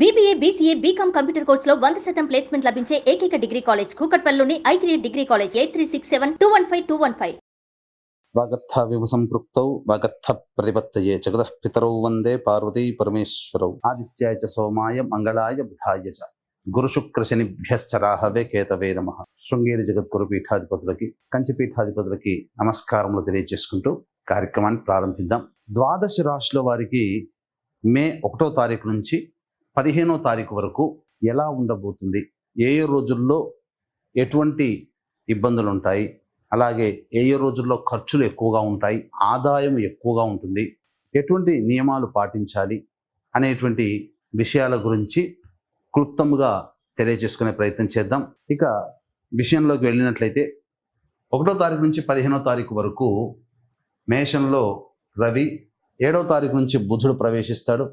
BBA BCA BCom computer కోర్సులో వంద శాతం ప్లేస్మెంట్ లభించే ఏకైక degree college కూకట్పల్లిలోని I degree college eight three six seven two one five two one five వాగర్థ వివ సంపృక్తౌ వాగర్థ ప్రతిపత్తయే జగతః పితరౌ వందే పార్వతీ పరమేశ్వరౌ. ఆదిత్యాయ చ సోమాయ మంగళాయ బుధాయ చ. గురు శుక్ర శనిభ్యశ్చ రాహవే కేతవే నమ. శృంగేరి జగద్గురు పీఠాధిపతులకి కంచి పీఠాధిపతులకి నమస్కారములు తెలియజేసుకుంటూ కార్యక్రమాన్ని ప్రారంభిద్దాం. ద్వాదశ రాశుల వారికి మే ఒకటో తారీఖు నుంచి పదిహేనో తారీఖు వరకు ఎలా ఉండబోతుంది? ఏ ఏ రోజుల్లో ఎటువంటి ఇబ్బందులు ఉంటాయి అలాగే ఏ ఏ రోజుల్లో ఖర్చులు ఎక్కువగా ఉంటాయి? ఆదాయం ఎక్కువగా ఉంటుంది. ఎటువంటి నియమాలు పాటించాలి? అనేటువంటి విషయాల గురించి క్లుప్తంగా తెలియజేసుకునే ప్రయత్నం చేద్దాం. ఇక విషయంలోకి వెళ్ళినట్లయితే ఒకటో తారీఖు నుంచి పదిహేనో తారీఖు వరకు మేషంలో రవి ఏడో తారీఖు నుంచి బుధుడు ప్రవేశిస్తాడు.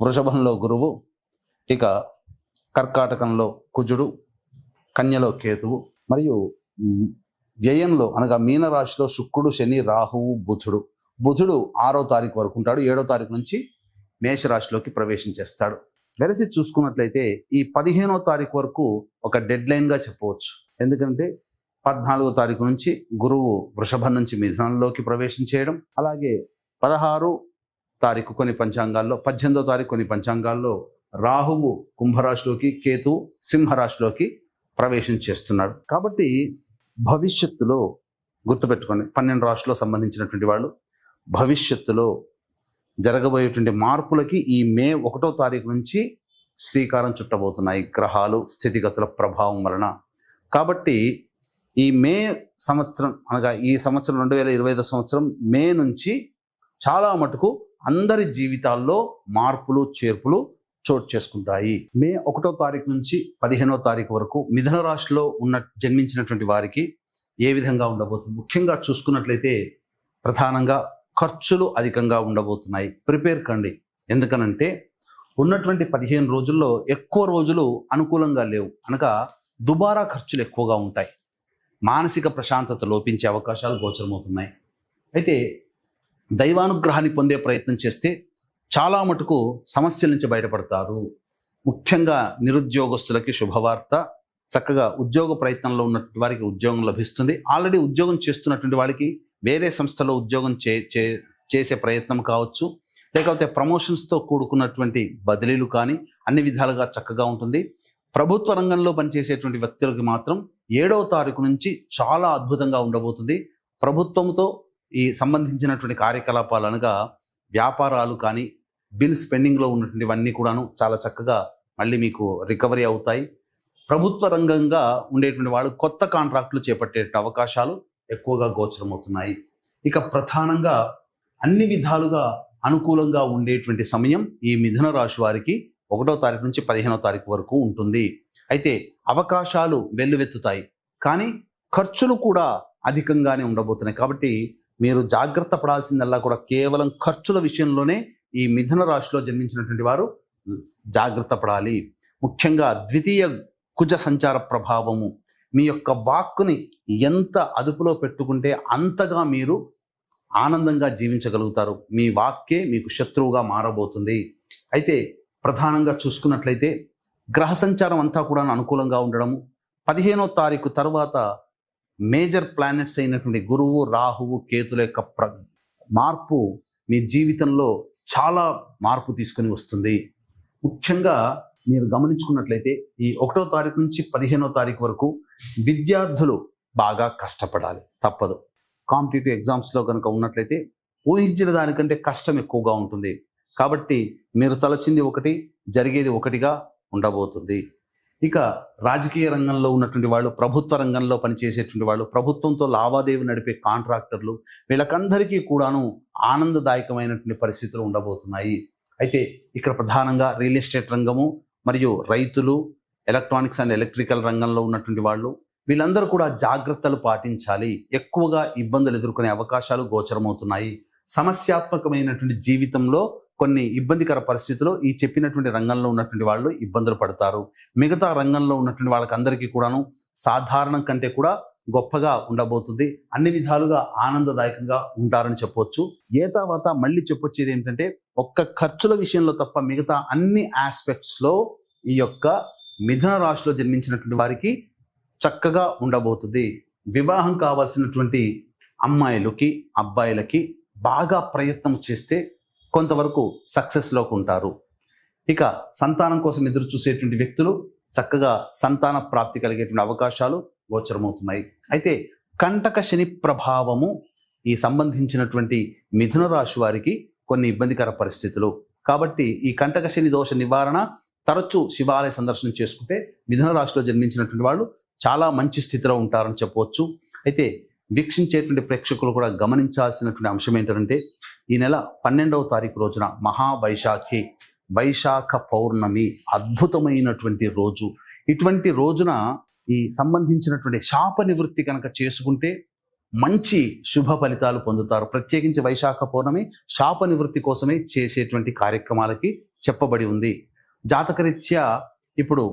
వృషభంలో గురువు ఇక కర్కాటకంలో కుజుడు కన్యలో కేతువు మరియు వ్యయంలో అనగా మీనరాశిలో శుక్రుడు శని రాహువు బుధుడు. బుధుడు ఆరో తారీఖు వరకు ఉంటాడు. ఏడో తారీఖు నుంచి మేషరాశిలోకి ప్రవేశం చేస్తాడు. వెరసి చూసుకున్నట్లయితే ఈ పదిహేనో తారీఖు వరకు ఒక డెడ్ లైన్గా చెప్పవచ్చు. ఎందుకంటే పద్నాలుగో తారీఖు నుంచి గురువు వృషభం నుంచి మిథునంలోకి ప్రవేశం చేయడం అలాగే పదహారు తారీఖు కొన్ని పంచాంగాల్లో పద్దెనిమిదో తారీఖు కొన్ని పంచాంగాల్లో రాహువు కుంభరాశిలోకి కేతు సింహరాశిలోకి ప్రవేశం చేస్తున్నాడు. కాబట్టి భవిష్యత్తులో గుర్తుపెట్టుకోండి పన్నెండు రాష్ట్రాల్లో సంబంధించినటువంటి వాళ్ళు భవిష్యత్తులో జరగబోయేటువంటి మార్పులకి ఈ మే ఒకటో తారీఖు నుంచి శ్రీకారం చుట్టబోతున్నాయి గ్రహాలు స్థితిగతుల ప్రభావం వలన. కాబట్టి ఈ మే సంవత్సరం అనగా ఈ సంవత్సరం రెండు వేల ఇరవై ఐదు సంవత్సరం మే నుంచి చాలా మటుకు అందరి జీవితాల్లో మార్పులు చేర్పులు చోటు చేసుకుంటాయి. మే ఒకటో తారీఖు నుంచి పదిహేనో తారీఖు వరకు మిథున రాశిలో ఉన్న జన్మించినటువంటి వారికి ఏ విధంగా ఉండబోతుంది? ముఖ్యంగా చూసుకున్నట్లయితే ప్రధానంగా ఖర్చులు అధికంగా ఉండబోతున్నాయి. ప్రిపేర్ కండి. ఎందుకనంటే ఉన్నటువంటి పదిహేను రోజుల్లో ఎక్కువ రోజులు అనుకూలంగా లేవు. అనగా దుబారా ఖర్చులు ఎక్కువగా ఉంటాయి. మానసిక ప్రశాంతత లోపించే అవకాశాలు గోచరమవుతున్నాయి. అయితే దైవానుగ్రహాన్ని పొందే ప్రయత్నం చేస్తే చాలా మటుకు సమస్యల నుంచి బయటపడతారు. ముఖ్యంగా నిరుద్యోగస్తులకి శుభవార్త. చక్కగా ఉద్యోగ ప్రయత్నంలో ఉన్నటువంటి వారికి ఉద్యోగం లభిస్తుంది. ఆల్రెడీ ఉద్యోగం చేస్తున్నటువంటి వాళ్ళకి వేరే సంస్థలో ఉద్యోగం చే చే- చేసే ప్రయత్నం కావచ్చు. లేకపోతే ప్రమోషన్స్తో కూడుకున్నటువంటి బదిలీలు కానీ అన్ని విధాలుగా చక్కగా ఉంటుంది. ప్రభుత్వ రంగంలో పనిచేసేటువంటి వ్యక్తులకి మాత్రం ఏడవ తారీఖు నుంచి చాలా అద్భుతంగా ఉండబోతుంది. ప్రభుత్వంతో ఈ సంబంధించినటువంటి కార్యకలాపాలు అనగా వ్యాపారాలు కానీ బిల్ స్పెండింగ్లో ఉన్నటువంటివన్నీ కూడాను చాలా చక్కగా మళ్ళీ మీకు రికవరీ అవుతాయి. ప్రభుత్వ రంగంగా ఉండేటువంటి వాళ్ళు కొత్త కాంట్రాక్టులు చేపట్టే అవకాశాలు ఎక్కువగా గోచరమవుతున్నాయి. ఇక ప్రధానంగా అన్ని విధాలుగా అనుకూలంగా ఉండేటువంటి సమయం ఈ మిథున రాశి వారికి ఒకటో తారీఖు నుంచి పదిహేనో తారీఖు వరకు ఉంటుంది. అయితే అవకాశాలు వెల్లువెత్తుతాయి. కానీ ఖర్చులు కూడా అధికంగానే ఉండబోతున్నాయి. కాబట్టి మీరు జాగ్రత్త పడాల్సిందల్లా కూడా కేవలం ఖర్చుల విషయంలోనే ఈ మిథున రాశిలో జన్మించినటువంటి వారు జాగ్రత్త పడాలి. ముఖ్యంగా ద్వితీయ కుజ సంచార ప్రభావము మీ యొక్క వాక్కుని ఎంత అదుపులో పెట్టుకుంటే అంతగా మీరు ఆనందంగా జీవించగలుగుతారు. మీ వాక్కే మీకు శత్రువుగా మారబోతుంది. అయితే ప్రధానంగా చూసుకున్నట్లయితే గ్రహ సంచారం అంతా కూడా అనుకూలంగా ఉండడము పదిహేనో తారీఖు తర్వాత మేజర్ ప్లానెట్స్ అయినటువంటి గురువు రాహువు కేతుల యొక్క ప్ర మార్పు మీ జీవితంలో చాలా మార్పు తీసుకొని వస్తుంది. ముఖ్యంగా మీరు గమనించుకున్నట్లయితే ఈ ఒకటో తారీఖు నుంచి పదిహేనో తారీఖు వరకు విద్యార్థులు బాగా కష్టపడాలి. తప్పదు. కాంపిటేటివ్ ఎగ్జామ్స్లో కనుక ఉన్నట్లయితే ఊహించిన దానికంటే కష్టం ఎక్కువగా ఉంటుంది. కాబట్టి మీరు తలచింది ఒకటి జరిగేది ఒకటిగా ఉండబోతుంది. ఇక రాజకీయ రంగంలో ఉన్నటువంటి వాళ్ళు ప్రభుత్వ రంగంలో పనిచేసేటువంటి వాళ్ళు ప్రభుత్వంతో లావాదేవీ నడిపే కాంట్రాక్టర్లు వీళ్ళకందరికీ కూడాను ఆనందదాయకమైనటువంటి పరిస్థితులు ఉండబోతున్నాయి. అయితే ఇక్కడ ప్రధానంగా రియల్ ఎస్టేట్ రంగము మరియు రైతులు ఎలక్ట్రానిక్స్ అండ్ ఎలక్ట్రికల్ రంగంలో ఉన్నటువంటి వాళ్ళు వీళ్ళందరూ కూడా జాగ్రత్తలు పాటించాలి. ఎక్కువగా ఇబ్బందులు ఎదుర్కొనే అవకాశాలు గోచరమవుతున్నాయి. సమస్యాత్మకమైనటువంటి జీవితంలో కొన్ని ఇబ్బందికర పరిస్థితుల్లో ఈ చెప్పినటువంటి రంగంలో ఉన్నటువంటి వాళ్ళు ఇబ్బందులు పడతారు. మిగతా రంగంలో ఉన్నటువంటి వాళ్ళకందరికీ కూడాను సాధారణం కంటే కూడా గొప్పగా ఉండబోతుంది. అన్ని విధాలుగా ఆనందదాయకంగా ఉంటారని చెప్పొచ్చు. ఏ తర్వాత మళ్ళీ చెప్పొచ్చేది ఏంటంటే ఒక్క ఖర్చుల విషయంలో తప్ప మిగతా అన్ని ఆస్పెక్ట్స్లో ఈ యొక్క మిథున రాశిలో జన్మించినటువంటి వారికి చక్కగా ఉండబోతుంది. వివాహం కావాల్సినటువంటి అమ్మాయిలకి అబ్బాయిలకి బాగా ప్రయత్నం చేస్తే కొంతవరకు సక్సెస్లోకి ఉంటారు. ఇక సంతానం కోసం ఎదురు చూసేటువంటి వ్యక్తులు చక్కగా సంతాన ప్రాప్తి కలిగేటువంటి అవకాశాలు గోచరమవుతున్నాయి. అయితే కంటక శని ప్రభావము ఈ సంబంధించినటువంటి మిథున రాశి వారికి కొన్ని ఇబ్బందికర పరిస్థితులు. కాబట్టి ఈ కంటక శని దోష నివారణ తరచూ శివాలయ సందర్శనం చేసుకుంటే మిథున రాశిలో జన్మించినటువంటి వాళ్ళు చాలా మంచి స్థితిలో ఉంటారని చెప్పవచ్చు. అయితే వీక్షించేటువంటి ప్రేక్షకులు కూడా గమనించాల్సినటువంటి అంశం ఏంటంటే ఈ నెల పన్నెండవ తారీఖు రోజున మహావైశాఖి వైశాఖ పౌర్ణమి అద్భుతమైనటువంటి రోజు. ఇటువంటి రోజున ఈ సంబంధించినటువంటి శాప నివృత్తి కనుక చేసుకుంటే మంచి శుభ ఫలితాలు పొందుతారు. ప్రత్యేకించి వైశాఖ పౌర్ణమి శాప నివృత్తి కోసమే చేసేటువంటి కార్యక్రమాలకి చెప్పబడి ఉంది. జాతకరీత్యా ఇప్పుడు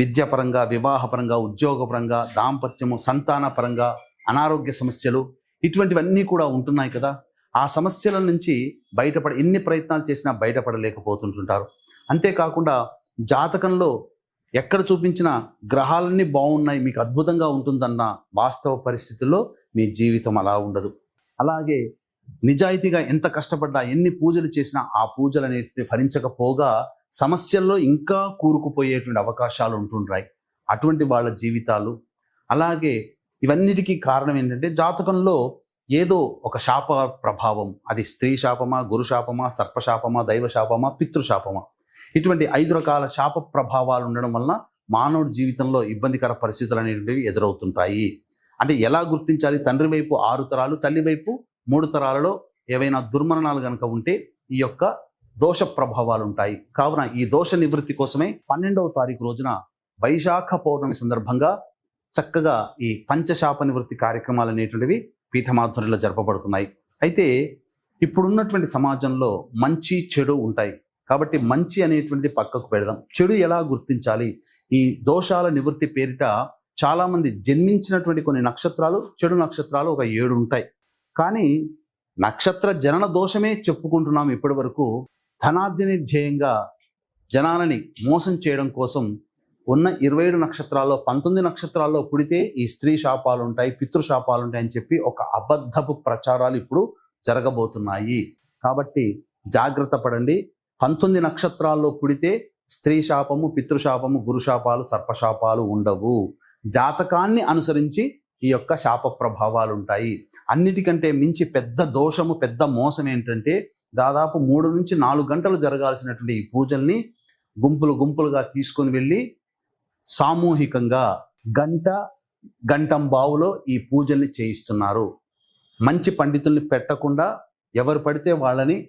విద్యాపరంగా వివాహపరంగా ఉద్యోగపరంగా దాంపత్యము సంతానపరంగా అనారోగ్య సమస్యలు ఇటువంటివన్నీ కూడా ఉంటున్నాయి కదా. ఆ సమస్యల నుంచి బయటపడ ఎన్ని ప్రయత్నాలు చేసినా బయటపడలేకపోతుంటుంటారు. అంతేకాకుండా జాతకంలో ఎక్కడ చూపించిన గ్రహాలన్నీ బాగున్నాయి మీకు అద్భుతంగా ఉంటుందన్న వాస్తవ పరిస్థితుల్లో మీ జీవితం అలా ఉండదు. అలాగే నిజాయితీగా ఎంత కష్టపడ్డా ఎన్ని పూజలు చేసినా ఆ పూజలు అనేటివి ఫలించకపోగా సమస్యల్లో ఇంకా కూరుకుపోయేటువంటి అవకాశాలు ఉంటుంటాయి. అటువంటి వాళ్ళ జీవితాలు. అలాగే ఇవన్నిటికీ కారణం ఏంటంటే జాతకంలో ఏదో ఒక శాప ప్రభావం. అది స్త్రీ శాపమా గురు శాపమా సర్పశాపమా దైవ శాపమా పితృశాపమా ఇటువంటి ఐదు రకాల శాప ప్రభావాలు ఉండడం వలన మానవుడి జీవితంలో ఇబ్బందికర పరిస్థితులు అనేటువంటివి ఎదురవుతుంటాయి. అంటే ఎలా గుర్తించాలి? తండ్రి వైపు ఆరు తరాలు తల్లి వైపు మూడు తరాలలో ఏవైనా దుర్మరణాలు కనుక ఉంటే ఈ యొక్క దోష ప్రభావాలు ఉంటాయి. కావున ఈ దోష నివృత్తి కోసమే పన్నెండవ తారీఖు రోజున వైశాఖ పౌర్ణమి సందర్భంగా చక్కగా ఈ పంచశాప నివృత్తి కార్యక్రమాలు అనేటువంటివి పీఠమాధుర్యంలో జరపబడుతున్నాయి. అయితే ఇప్పుడున్నటువంటి సమాజంలో మంచి చెడు ఉంటాయి. కాబట్టి మంచి అనేటువంటిది పక్కకు పెడదాం. చెడు ఎలా గుర్తించాలి? ఈ దోషాల నివృత్తి పేరిట చాలామంది జన్మించినటువంటి కొన్ని నక్షత్రాలు చెడు నక్షత్రాలు ఒక ఏడు ఉంటాయి. కానీ నక్షత్ర జనన దోషమే చెప్పుకుంటున్నాం ఇప్పటి వరకు ధనార్జన ధ్యేయంగా జనాలని మోసం చేయడం కోసం ఉన్న ఇరవై ఏడు నక్షత్రాల్లో పంతొమ్మిది నక్షత్రాల్లో పుడితే ఈ స్త్రీ శాపాలు ఉంటాయి పితృశాపాలు ఉంటాయి అని చెప్పి ఒక అబద్ధపు ప్రచారాలు ఇప్పుడు జరగబోతున్నాయి. కాబట్టి జాగ్రత్త పడండి. పంతొమ్మిది నక్షత్రాల్లో పుడితే స్త్రీ శాపము పితృశాపము గురుశాపాలు సర్పశాపాలు ఉండవు. జాతకాన్ని అనుసరించి ఈ యొక్క శాప ప్రభావాలు ఉంటాయి అన్నిటికంటే మించి పెద్ద దోషము పెద్ద మోసం ఏంటంటే దాదాపు మూడు నుంచి నాలుగు గంటలు జరగాల్సినటువంటి ఈ పూజల్ని గుంపులు గుంపులుగా తీసుకొని వెళ్ళి సామూహికంగా గంట గంటం బావులో ఈ పూజల్ని చేయిస్తున్నారు. మంచి పండితుల్ని పెట్టకుండా ఎవరు పడితే వాళ్ళని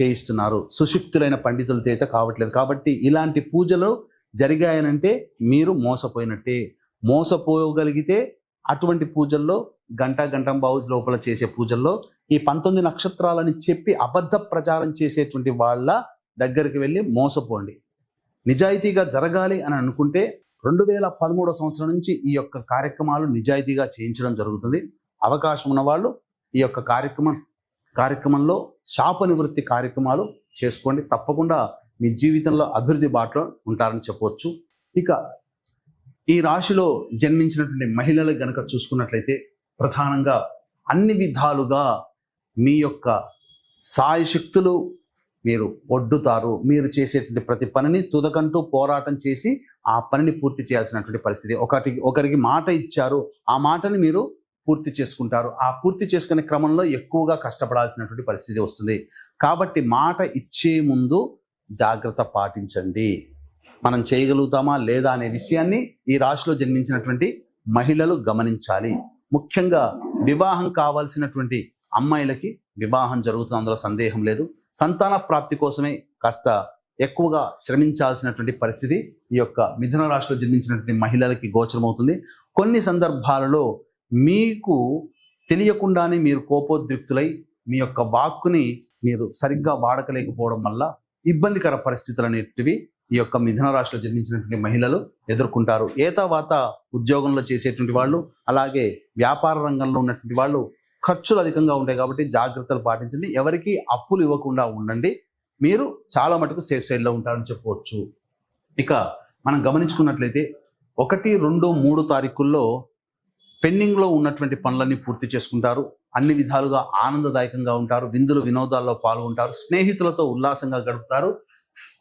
చేయిస్తున్నారు. సుశిక్తులైన పండితులతో అయితే కావట్లేదు. కాబట్టి ఇలాంటి పూజలు జరిగాయనంటే మీరు మోసపోయినట్టే. మోసపోగలిగితే అటువంటి పూజల్లో గంట గంటం బావు లోపల చేసే పూజల్లో ఈ పంతొమ్మిది నక్షత్రాలని చెప్పి అబద్ధ ప్రచారం చేసేటువంటి వాళ్ళ దగ్గరికి వెళ్ళి మోసపోండి. నిజాయితీగా జరగాలి అని అనుకుంటే రెండు వేల పదమూడో సంవత్సరం నుంచి ఈ యొక్క కార్యక్రమాలు నిజాయితీగా చేయించడం జరుగుతుంది. అవకాశం ఉన్నవాళ్ళు ఈ యొక్క కార్యక్రమం కార్యక్రమంలో శాప నివృత్తి కార్యక్రమాలు చేసుకోండి. తప్పకుండా మీ జీవితంలో అభివృద్ధి బాటలో ఉంటారని చెప్పవచ్చు ఇక ఈ రాశిలో జన్మించినటువంటి మహిళలు గనక చూసుకున్నట్లయితే ప్రధానంగా అన్ని విధాలుగా మీ యొక్క సాయశక్తులు మీరు ఒడ్డుతారు. మీరు చేసేటువంటి ప్రతి పనిని తుదకంటూ పోరాటం చేసి ఆ పనిని పూర్తి చేయాల్సినటువంటి పరిస్థితి. ఒకటి ఒకరికి మాట ఇచ్చారు. ఆ మాటని మీరు పూర్తి చేసుకుంటారు. ఆ పూర్తి చేసుకునే క్రమంలో ఎక్కువగా కష్టపడాల్సినటువంటి పరిస్థితి వస్తుంది. కాబట్టి మాట ఇచ్చే ముందు జాగ్రత్త పాటించండి. మనం చేయగలుగుతామా లేదా అనే విషయాన్ని ఈ రాశిలో జన్మించినటువంటి మహిళలు గమనించాలి. ముఖ్యంగా వివాహం కావాల్సినటువంటి అమ్మాయిలకి వివాహం జరుగుతుంది అందులో సందేహం లేదు. సంతాన ప్రాప్తి కోసమే కాస్త ఎక్కువగా శ్రమించాల్సినటువంటి పరిస్థితి ఈ యొక్క మిథున రాశిలో జన్మించినటువంటి మహిళలకి గోచరమవుతుంది. కొన్ని సందర్భాలలో మీకు తెలియకుండానే మీరు కోపోద్రిక్తులై మీ యొక్క వాక్కుని మీరు సరిగ్గా వాడకలేకపోవడం వల్ల ఇబ్బందికర పరిస్థితులు అనేటివి ఈ యొక్క మిథున రాశిలో జన్మించినటువంటి మహిళలు ఎదుర్కొంటారు. ఏ ఉద్యోగంలో చేసేటువంటి వాళ్ళు అలాగే వ్యాపార రంగంలో ఉన్నటువంటి వాళ్ళు ఖర్చులు అధికంగా ఉంటాయి కాబట్టి జాగ్రత్తలు పాటించండి. ఎవరికి అప్పులు ఇవ్వకుండా ఉండండి. మీరు చాలా మటుకు సేఫ్ సైడ్లో ఉంటారని చెప్పవచ్చు. ఇక మనం గమనించుకున్నట్లయితే ఒకటి రెండు మూడు తారీఖుల్లో పెండింగ్లో ఉన్నటువంటి పనులన్నీ పూర్తి చేసుకుంటారు. అన్ని విధాలుగా ఆనందదాయకంగా ఉంటారు. విందులు వినోదాల్లో పాల్గొంటారు. స్నేహితులతో ఉల్లాసంగా గడుపుతారు.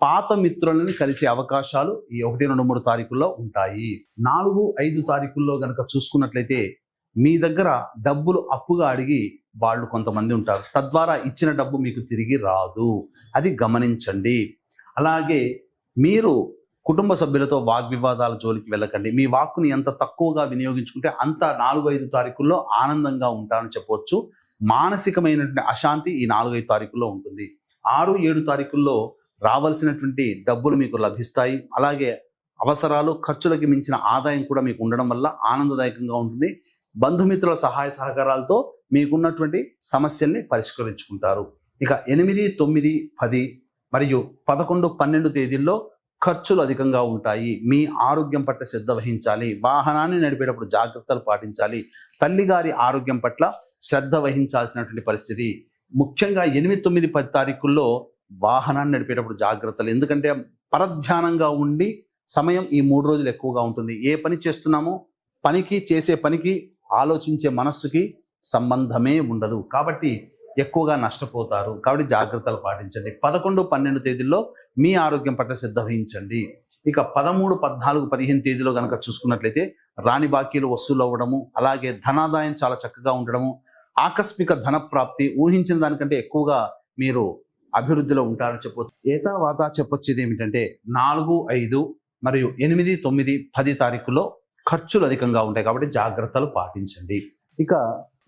పాత మిత్రులను కలిసే అవకాశాలు ఈ ఒకటి రెండు మూడు తారీఖుల్లో ఉంటాయి. నాలుగు ఐదు తారీఖుల్లో కనుక చూసుకున్నట్లయితే మీ దగ్గర డబ్బులు అప్పుగా అడిగి వాళ్ళు కొంతమంది ఉంటారు. తద్వారా ఇచ్చిన డబ్బు మీకు తిరిగి రాదు. అది గమనించండి. అలాగే మీరు కుటుంబ సభ్యులతో వాగ్వివాదాల జోలికి వెళ్ళకండి. మీ వాక్కుని ఎంత తక్కువగా వినియోగించుకుంటే అంత నాలుగు ఐదు తారీఖుల్లో ఆనందంగా ఉంటారని చెప్పవచ్చు మానసికమైనటువంటి అశాంతి ఈ నాలుగు ఐదు తారీఖుల్లో ఉంటుంది. ఆరు ఏడు తారీఖుల్లో రావాల్సినటువంటి డబ్బులు మీకు లభిస్తాయి. అలాగే అవసరాలు ఖర్చులకి మించిన ఆదాయం కూడా మీకు ఉండడం వల్ల ఆనందదాయకంగా ఉంటుంది. బంధుమిత్రుల సహాయ సహకారాలతో మీకున్నటువంటి సమస్యల్ని పరిష్కరించుకుంటారు. ఇక ఎనిమిది తొమ్మిది పది మరియు పదకొండు పన్నెండు తేదీల్లో ఖర్చులు అధికంగా ఉంటాయి. మీ ఆరోగ్యం పట్ల శ్రద్ధ వహించాలి. వాహనాన్ని నడిపేటప్పుడు జాగ్రత్తలు పాటించాలి. తల్లిగారి ఆరోగ్యం పట్ల శ్రద్ధ వహించాల్సినటువంటి పరిస్థితి. ముఖ్యంగా ఎనిమిది తొమ్మిది పది తారీఖుల్లో వాహనాన్ని నడిపేటప్పుడు జాగ్రత్తలు. ఎందుకంటే పరధ్యానంగా ఉండి సమయం ఈ మూడు రోజులు ఎక్కువగా ఉంటుంది. ఏ పని చేస్తున్నామో పనికి చేసే పనికి ఆలోచించే మనస్సుకి సంబంధమే ఉండదు. కాబట్టి ఎక్కువగా నష్టపోతారు. కాబట్టి జాగ్రత్తలు పాటించండి. పదకొండు పన్నెండు తేదీల్లో మీ ఆరోగ్యం పట్ల శ్రద్ధ వహించండి. ఇక పదమూడు పద్నాలుగు పదిహేను తేదీలో కనుక చూసుకున్నట్లయితే రాణి బాకీలు వసూలు అవ్వడము అలాగే ధనాదాయం చాలా చక్కగా ఉండడము ఆకస్మిక ధన ప్రాప్తి ఊహించిన దానికంటే ఎక్కువగా మీరు అభివృద్ధిలో ఉంటారని చెప్పొచ్చు. ఏతా వాత చెప్పొచ్చేది ఏమిటంటే నాలుగు ఐదు మరియు ఎనిమిది తొమ్మిది పది తారీఖులో ఖర్చులు అధికంగా ఉంటాయి కాబట్టి జాగ్రత్తలు పాటించండి. ఇక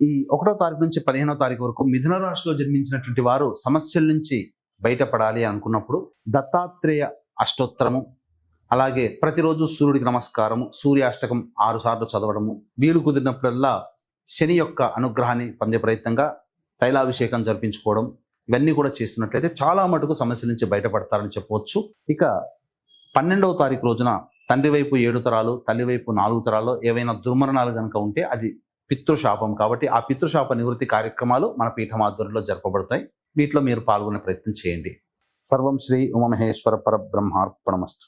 ఈ ఒకటో తారీఖు నుంచి పదిహేనో తారీఖు వరకు మిథున రాశిలో జన్మించినటువంటి వారు సమస్యల నుంచి బయటపడాలి అనుకున్నప్పుడు దత్తాత్రేయ అష్టోత్తరము అలాగే ప్రతిరోజు సూర్యుడికి నమస్కారము సూర్యాష్టకం ఆరు సార్లు చదవడము వీలు కుదిరినప్పుడల్లా శని యొక్క అనుగ్రహాన్ని పొందే ప్రయత్నంగా తైలాభిషేకం జరిపించుకోవడం ఇవన్నీ కూడా చేస్తున్నట్లయితే చాలా మటుకు సమస్యల నుంచి బయటపడతారని చెప్పవచ్చు. ఇక పన్నెండవ తారీఖు రోజున తండ్రి వైపు ఏడు తరాలు తల్లి వైపు నాలుగు తరాలు ఏవైనా దుర్మరణాలు కనుక ఉంటే అది పితృశాపం కాబట్టి ఆ పితృశాప నివృత్తి కార్యక్రమాలు మన పీఠం ఆధ్వర్యంలో జరపబడతాయి. వీటిలో మీరు పాల్గొనే ప్రయత్నం చేయండి. సర్వం శ్రీ ఉమమహేశ్వర పరబ్రహ్మార్పణమస్తు.